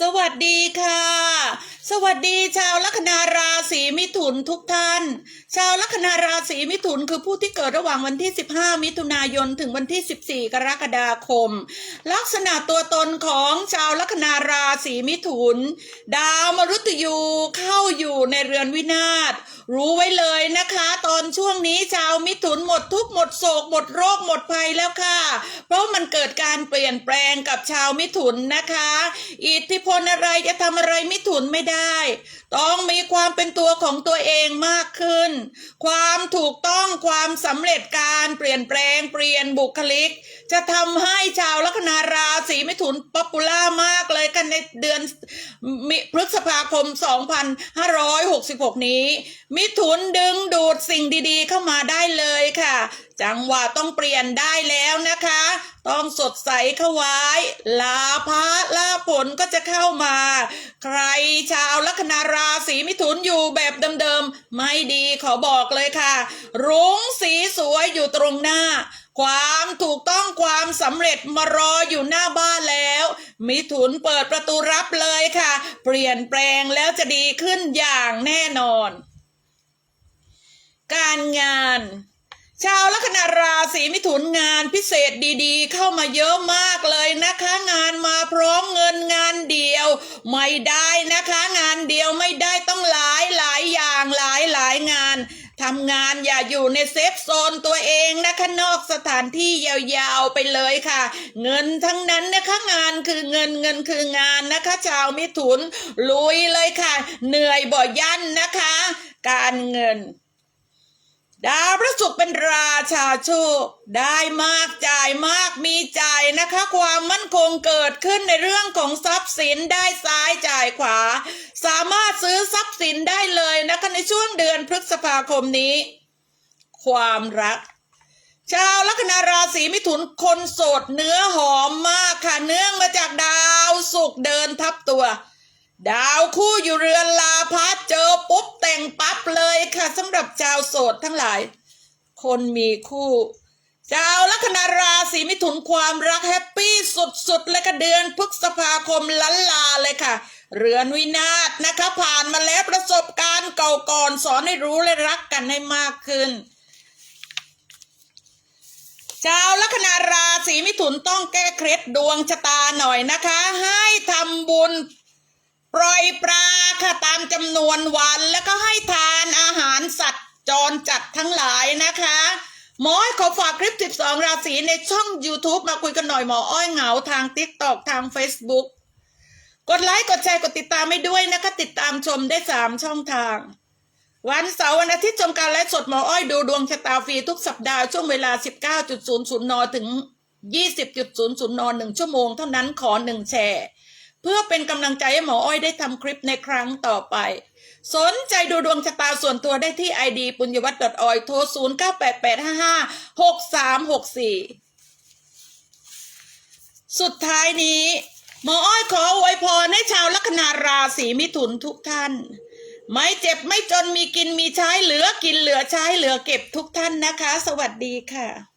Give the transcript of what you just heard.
สวัสดีค่ะ สวัสดีชาวลัคนาราศีมิถุนทุกท่าน ชาวลัคนาราศีมิถุนคือผู้ที่เกิดระหว่างวันที่ 15 มิถุนายนถึงวันที่ 14 กรกฎาคม ลักษณะตัวตนของชาวลัคนาราศีมิถุน ดาวมฤตยูเข้าอยู่ในเรือนวินาศรู้ไว้เลยนะคะ ตอนช่วงนี้ชาวมิถุนหมดทุกหมดโศกหมดโรคหมดภัยแล้วค่ะ เพราะมันเกิดการเปลี่ยนแปลงกับชาวมิถุนนะคะ อิทธิพลอะไรจะทำอะไรมิถุนไม่ได้ต้องมีความเป็นตัวของตัวเองมากขึ้น ความถูกต้องความสำเร็จการเปลี่ยนแปลงเปลี่ยนบุคลิก จะทำให้ชาวลัคนาราศีมิถุนป๊อปปูล่ามากเลยกันในเดือนมิพฤษภาคม 2566 นี้ มิถุนดึงดูดสิ่งดีๆ เข้ามาได้เลยค่ะจังหวะต้องเปลี่ยนได้แล้วนะคะ ต้องสดใสเข้าไว้ ลาภะลาผลก็จะเข้ามา ใครชาวลัคนาราศีมิถุนอยู่แบบเดิมๆ ไม่ดีขอบอกเลยค่ะ รุ้งสีสวยอยู่ตรงหน้า ความถูกต้องความสำเร็จมารออยู่หน้าบ้านแล้ว มิถุนเปิดประตูรับเลยค่ะ เปลี่ยนแปลงแล้วจะดีขึ้นอย่างแน่นอน การงาน ชาวลัคนาราศีมิถุนงานพิเศษดีๆ เข้ามาเยอะมากเลยนะคะ งานมาพร้อมเงินงานเดียว ไม่ได้นะคะ งานเดียวไม่ได้ต้องหลายหลายอย่างหลายหลายงานทำงานอย่าอยู่ในเซฟโซนตัวเองนะคะนอกสถานที่ยาวๆไปเลยค่ะ เงินทั้งนั้นนะคะงานคือเงินเงินคืองานนะคะ ชาวมิถุนลุยเลยค่ะ เหนื่อยบ่ยันนะคะ การเงิน ดาวพระศุกร์เป็นราชาโชค ได้มากจ่ายมากมีจ่ายนะคะ ความมั่นคงเกิดขึ้นในเรื่องของทรัพย์สินได้ซ้ายจ่ายขวา สามารถซื้อทรัพย์สินได้เลยนะคะในช่วงเดือนพฤษภาคมนี้ ความรัก ชาวลัคนาราศีมิถุนคนโสดเนื้อหอมมากค่ะเนื่องมาจากดาวสุกร์เดินทับตัว ดาวคู่อยู่เรือนลาพัดเจอ ค่ะสำหรับชาวโสดทั้งหลาย คนมีคู่ชาวลัคนาราศีมิถุนความรักแฮปปี้สุดๆ และก็เดือนพฤษภาคมลันลาเลยค่ะ เรือนวินาศนะคะ ผ่านมาแล้วประสบการณ์เก่าก่อนสอนให้รู้และรักกันให้มากขึ้นชาวลัคนาราศีมิถุนต้องแก้เคล็ดดวงชะตาหน่อยนะคะ ให้ทำบุญปล่อยปลาค่ะตามจำนวนวันแล้วก็ให้ทาน จรจัดทั้งหลายนะคะ หมอขอฝากคลิป 12 ราศีในช่อง YouTube มาคุยกันหน่อยหมออ้อยเหงาทาง TikTok ทาง Facebook กดไลค์ กดแชร์ กดติดตามให้ด้วยนะคะ ติดตามชมได้ 3 ช่องทาง วันเสาร์วันอาทิตย์ชมการไลฟ์สดหมออ้อยดูดวงชะตาฟรีทุกสัปดาห์ช่วงเวลา 19.00 น ถึง 20.00 น 1 ชั่วโมงเท่านั้นขอ 1 แชร์ เพื่อเป็นกำลังใจให้หมออ้อยได้ทำคลิปในครั้งต่อไป สนใจดูดวงชะตาส่วนตัวได้ที่ ID ปุญญวัตรออยโทร 0 9 8 8 5 5 6 3 6 4 สุดท้ายนี้ หมออ้อยขออวยพรให้ชาวลัคนาราศีมิถุนทุกท่าน ไม่เจ็บไม่จนมีกินมีใช้เหลือกินเหลือใช้เหลือเก็บทุกท่านนะคะ สวัสดีค่ะ